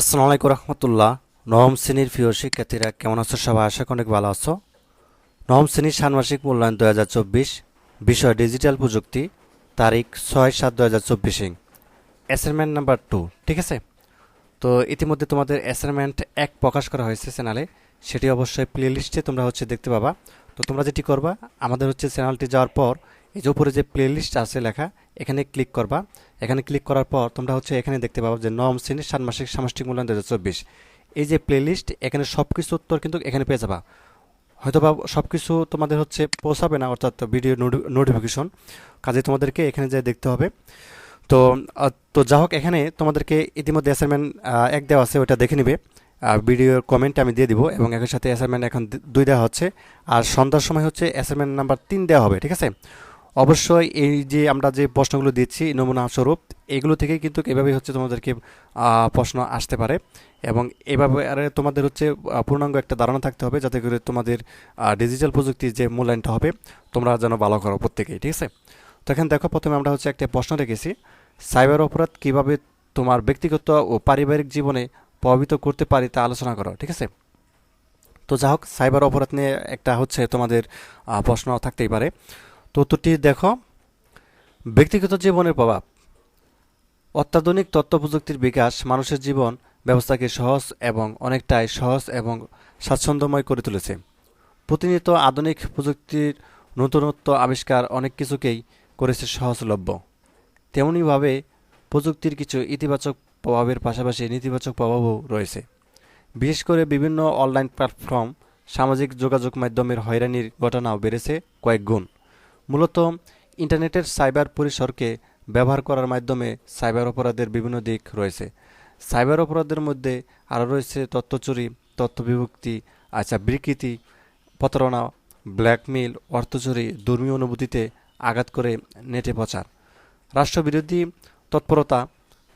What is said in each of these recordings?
আসসালামু আলাইকুম রহমতুল্লাহ। নবম শ্রেণির প্রিয় শিক্ষার্থীরা, কেমন আছো সবাই? আশা অনেক ভালো আছো। নবম শ্রেণির ষান্মাসিক মূল্যায়ন দু হাজার চব্বিশ, বিষয় ডিজিটাল প্রযুক্তি, তারিখ ছয় সাত দু হাজার চব্বিশে। অ্যাসাইনমেন্ট নাম্বার টু, ঠিক আছে? তো ইতিমধ্যে তোমাদের অ্যাসাইনমেন্ট এক প্রকাশ করা হয়েছে চ্যানেলে, সেটি অবশ্যই প্লে লিস্টে তোমরা হচ্ছে দেখতে পাবা। তো তোমরা যেটি করবা, আমাদের হচ্ছে চ্যানেলটি যাওয়ার পর এই যে উপরে যে প্লেলিস্ট আছে লেখা, এখানে ক্লিক করবা। এখানে ক্লিক করার পর তোমরা হচ্ছে এখানে দেখতে পাবা যে নবম শ্রেণির ষান্মাসিক সামষ্টিক মূল্যায়ন দু হাজার চব্বিশ। এই যে প্লেলিস্ট এখানে সব কিছু উত্তর কিন্তু এখানে পেয়ে যাবা। হয়তো বা সব কিছু তোমাদের হচ্ছে পৌঁছাবে না, অর্থাৎ ভিডিও নোটিফিকেশন কাজে তোমাদেরকে এখানে যে দেখতে হবে। তো তো যা হোক, এখানে তোমাদেরকে ইতিমধ্যে অ্যাসাইনমেন্ট এক দেওয়া আছে ওটা দেখে নিবে। আর ভিডিওর কমেন্ট আমি দিয়ে দিব এবং একই সাথে অ্যাসাইনমেন্ট এখন দুই দেওয়া হচ্ছে। আর সন্ধ্যার সময় হচ্ছে অ্যাসাইনমেন্ট নাম্বার তিন দেওয়া হবে, ঠিক আছে? অবশ্যই এই যে আমরা যে প্রশ্নগুলো দিচ্ছি নমুনা স্বরূপ, এগুলো থেকেই কিন্তু এভাবেই হচ্ছে তোমাদেরকে প্রশ্ন আসতে পারে। এবং এভাবে আরে তোমাদের হচ্ছে পূর্ণাঙ্গ একটা ধারণা থাকতে হবে যাতে করে তোমাদের ডিজিটাল প্রযুক্তির যে মূল্যায়নটা হবে, তোমরা যেন ভালো করো প্রত্যেকেই, ঠিক আছে? তো এখানে দেখো, প্রথমে আমরা হচ্ছে একটা প্রশ্ন রেখেছি। সাইবার অপরাধ কীভাবে তোমার ব্যক্তিগত ও পারিবারিক জীবনে প্রভাবিত করতে পারি তা আলোচনা করো, ঠিক আছে? তো যা হোক সাইবার অপরাধ নিয়ে একটা হচ্ছে তোমাদের প্রশ্ন থাকতেই পারে। তো উত্তরটি দেখো। ব্যক্তিগত জীবনের প্রভাব। অত্যাধুনিক তথ্য প্রযুক্তির বিকাশ মানুষের জীবন ব্যবস্থাকে সহজ এবং অনেকটাই সহজ এবং স্বাচ্ছন্দ্যময় করে তুলেছে। প্রতিনিয়ত আধুনিক প্রযুক্তির নতুনত্ব আবিষ্কার অনেক কিছুকেই করেছে সহজলভ্য। তেমনিভাবে প্রযুক্তির কিছু ইতিবাচক প্রভাবের পাশাপাশি নেতিবাচক প্রভাবও রয়েছে। বিশেষ করে বিভিন্ন অনলাইন প্ল্যাটফর্ম সামাজিক যোগাযোগ মাধ্যমের হয়রানির ঘটনাও বেড়েছে কয়েক গুণ। মূলত ইন্টারনেটের সাইবার পরিসরকে ব্যবহার করার মাধ্যমে সাইবার অপরাধের বিভিন্ন দিক রয়েছে। সাইবার অপরাধের মধ্যে আরও রয়েছে তথ্য চুরি, তথ্য বিভক্তি আচ্ছা বিকৃতি, প্রতারণা, ব্ল্যাকমেইল, অর্থ চুরি, ধর্মীয় অনুভূতিতে আঘাত করে নেটে প্রচার। রাষ্ট্রবিরোধী তৎপরতা,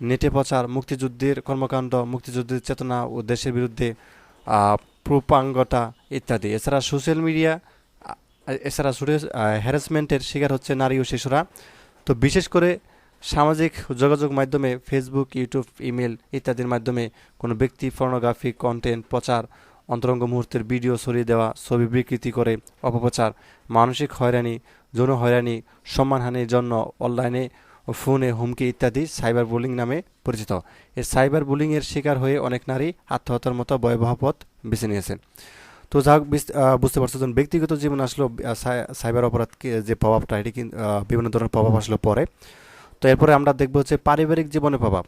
নেটে প্রচার, মুক্তিযুদ্ধের কর্মকাণ্ড, মুক্তিযুদ্ধের চেতনা ও দেশের বিরুদ্ধে প্রোপাঙ্গতা ইত্যাদি। এছাড়া সোশ্যাল মিডিয়া এছাড়া হ্যারাসমেন্টের শিকার হচ্ছে নারী ও শিশুরা। তো বিশেষ করে সামাজিক যোগাযোগ মাধ্যমে ফেসবুক ইউটিউব ইমেল ইত্যাদির মাধ্যমে কোনো ব্যক্তি পর্নোগ্রাফিক কন্টেন্ট প্রচার, অন্তরঙ্গ মুহূর্তের ভিডিও ছড়িয়ে দেওয়া, ছবি বিকৃতি করে অপপ্রচার, মানসিক হয়রানি, যৌন হয়রানি সম্মানহানির জন্য অনলাইনে ও ফোনে হুমকি ইত্যাদি সাইবার বুলিং নামে পরিচিত। এই সাইবার বুলিংয়ের শিকার হয়ে অনেক নারী আত্মহত্যার মতো ভয়াবহ পথ বেছে নিয়েছেন তো যা হোক বুঝতে পারছ যখন ব্যক্তিগত জীবন আসলো সাইবার অপরাধ যে প্রভাবটা, এটি বিভিন্ন ধরনের প্রভাব আসলো পরে। তো এরপরে আমরা দেখব হচ্ছে পারিবারিক জীবনে প্রভাব।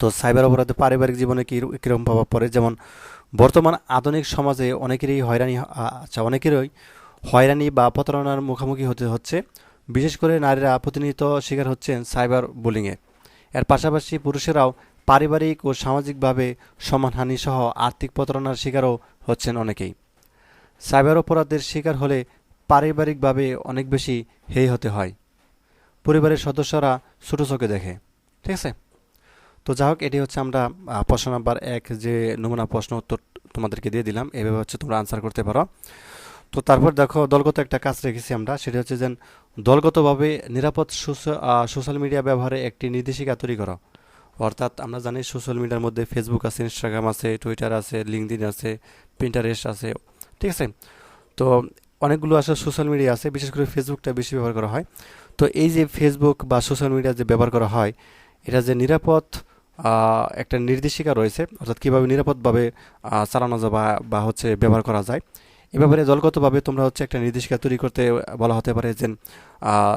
তো সাইবার অপরাধে পারিবারিক জীবনে কি কীরকম প্রভাব পড়ে? যেমন বর্তমান আধুনিক সমাজে অনেকেরই হয়রানি আচ্ছা অনেকেরই হয়রানি বা প্রতারণার মুখোমুখি হতে হচ্ছে। বিশেষ করে নারীরা প্রতিনিয়ত শিকার হচ্ছেন সাইবার বুলিংয়ে। এর পাশাপাশি পুরুষেরাও পারিবারিক ও সামাজিকভাবে সম্মানহানি সহ আর্থিক প্রতারণার শিকারও হচ্ছেন অনেকেই। সাইবার অপরাধের শিকার হলে পারিবারিকভাবে অনেক বেশি হেই হতে হয়। পরিবারের সদস্যরা ছোটো চোখে দেখে, ঠিক আছে? তো যা হোক, এটি হচ্ছে আমরা প্রশ্ন নাম্বার এক যে নমুনা প্রশ্ন উত্তর তোমাদেরকে দিয়ে দিলাম। এভাবে হচ্ছে তোমরা আনসার করতে পারো। তো তারপর দেখো, দলগত একটা কাজ রেখেছি আমরা, সেটা হচ্ছে যে দলগতভাবে নিরাপদ সোশ্যাল মিডিয়া ব্যবহারে একটি নির্দেশিকা তৈরি করো। অর্থাৎ আমরা জানি সোশ্যাল মিডিয়ার মধ্যে ফেসবুক আছে ইনস্টাগ্রাম আছে টুইটার আছে লিঙ্কডিন আছে প্রিন্টারেস্ট আছে, ঠিক আছে? তো অনেকগুলো আসলে সোশ্যাল মিডিয়া আছে, বিশেষ করে ফেসবুকটা বেশি ব্যবহার করা হয়। তো এই যে ফেসবুক বা সোশ্যাল মিডিয়া যে ব্যবহার করা হয়, এটা যে নিরাপদ একটা নির্দেশিকা রয়েছে, অর্থাৎ কীভাবে নিরাপদভাবে চালানো যায় বা বা হচ্ছে ব্যবহার করা যায়, এ ব্যাপারে দলগতভাবে তোমরা হচ্ছে একটা নির্দেশিকা তৈরি করতে বলা হতে পারে যে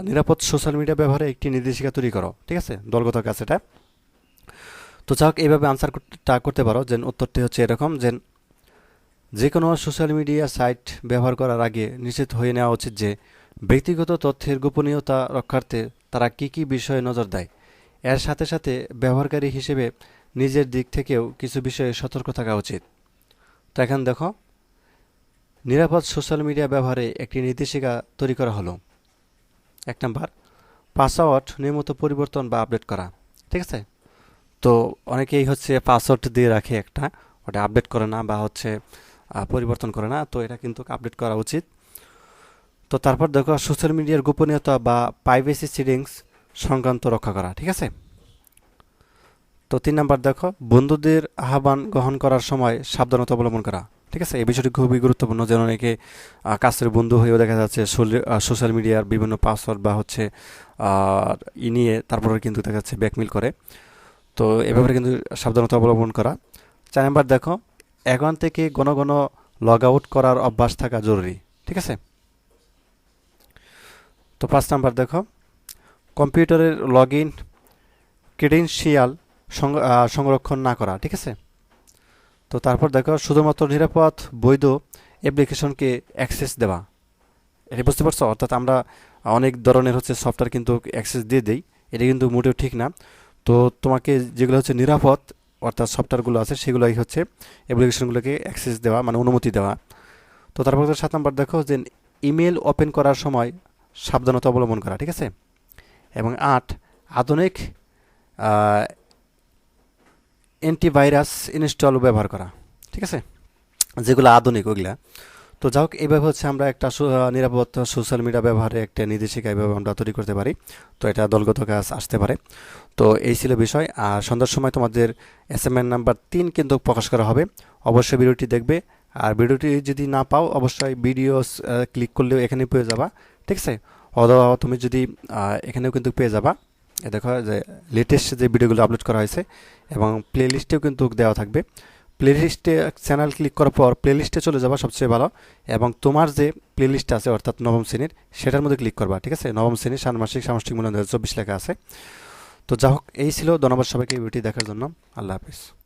নিরাপদ সোশ্যাল মিডিয়া ব্যবহারে একটি নির্দেশিকা তৈরি করো, ঠিক আছে? দলগত কাজ এটা। তো যাক, এইভাবে আনসারটা করতে পারো যে উত্তরটি হচ্ছে এরকম যে যে কোনো সোশ্যাল মিডিয়া সাইট ব্যবহার করার আগে নিশ্চিত হয়ে নেওয়া উচিত যে ব্যক্তিগত তথ্যের গোপনীয়তা রক্ষার্থে তারা কী কী বিষয়ে নজর দেয়। এর সাথে সাথে ব্যবহারকারী হিসেবে নিজের দিক থেকেও কিছু বিষয়ে সতর্ক থাকা উচিত। তো এখন দেখো, নিরাপদ সোশ্যাল মিডিয়া ব্যবহারে একটি নির্দেশিকা তৈরি করা হলো। এক নাম্বার, পাসওয়ার্ড নিয়মিত পরিবর্তন বা আপডেট করা। ঠিক আছে? তো অনেকেই হচ্ছে পাসওয়ার্ড দিয়ে রাখে একটা, ওটা আপডেট করে না বা হচ্ছে পরিবর্তন করে না, তো এটা কিন্তু আপডেট করা উচিত। তো তারপর দেখো সোশ্যাল মিডিয়ার গোপনীয়তা বা প্রাইভেসি সিটিংস সংক্রান্ত রক্ষা করা, ঠিক আছে? তো তিন নাম্বার দেখো, বন্ধুদের আহ্বান গ্রহণ করার সময় সাবধানতা অবলম্বন করা, ঠিক আছে? এই বিষয়টি খুবই গুরুত্বপূর্ণ, যেন অনেকে কাছের বন্ধু হয়েও দেখা যাচ্ছে সোশ্যাল মিডিয়ার বিভিন্ন পাসওয়ার্ড বা হচ্ছে ই নিয়ে তারপরে কিন্তু দেখা যাচ্ছে ব্যাকমিল করে। তো এ ব্যাপারে কিন্তু সাবধানতা অবলম্বন করা। চার নাম্বার দেখো এখন থেকে ঘন ঘন লগ আউট করার অভ্যাস থাকা জরুরি, ঠিক আছে? তো পাঁচ নাম্বার দেখো। কম্পিউটারের লগ ইন ক্রেডেনশিয়াল সংরক্ষণ না করা, ঠিক আছে? তো তারপর দেখো, শুধুমাত্র নিরাপদ বৈধ অ্যাপ্লিকেশনকে অ্যাক্সেস দেওয়া। এটা বুঝতে পারছ? অর্থাৎ আমরা অনেক ধরনের হচ্ছে সফটওয়্যার কিন্তু অ্যাক্সেস দিয়ে দিই। এটা কিন্তু মোটেও ঠিক না। তো তোমাকে যেগুলো হচ্ছে নিরাপদ অর্থাৎ সফটওয়্যারগুলো আছে, সেগুলোই হচ্ছে অ্যাপ্লিকেশনগুলোকে অ্যাক্সেস দেওয়া মানে অনুমতি দেওয়া। তো তারপর সাত নম্বর, দেখো যে ইমেল ওপেন করার সময় সাবধানতা অবলম্বন করা, ঠিক আছে? এবং আট, আধুনিক অ্যান্টিভাইরাস ইনস্টল ব্যবহার করা, ঠিক আছে? যেগুলো আধুনিক ওগুলা। তো যাই হোক এইভাবে হচ্ছে আমরা একটা নিরাপদ সোশ্যাল মিডিয়া ব্যবহারে একটা নির্দেশিকা এইভাবে আমরা তৈরি করতে পারি। তো এটা দলগত কাজ আসতে পারে। তো এই ছিল বিষয়। আর সন্ধ্যার সময় তোমাদের এসএমএন নাম্বার তিন কিন্তু প্রকাশ করা হবে। অবশ্যই ভিডিওটি দেখবে। আর ভিডিওটি যদি না পাও, অবশ্যই ভিডিও ক্লিক করলেও এখানে পেয়ে যাবা। ঠিক আছে? অথবা তুমি যদি এখানেও কিন্তু পেয়ে যাবা। দেখো যে লেটেস্ট যে ভিডিওগুলো আপলোড করা হয়েছে এবং প্লে লিস্টেও কিন্তু দেওয়া থাকবে। প্লে লিস্টে চ্যানেল ক্লিক করার পর প্লেলিস্টে চলে যাবা সবচেয়ে ভালো এবং তোমার যে প্লেলিস্ট আছে, অর্থাৎ নবম শ্রেণির, সেটার মধ্যে ক্লিক করবা, ঠিক আছে? নবম শ্রেণির ষাণমাসিক সামষ্টিক মূল্যায়ন দু হাজার চব্বিশ লেখা আছে। তো যা হোক, এই ছিল ধন্যবাদ সবাইকে ভিডিওটি দেখার জন্য। আল্লাহ হাফিজ।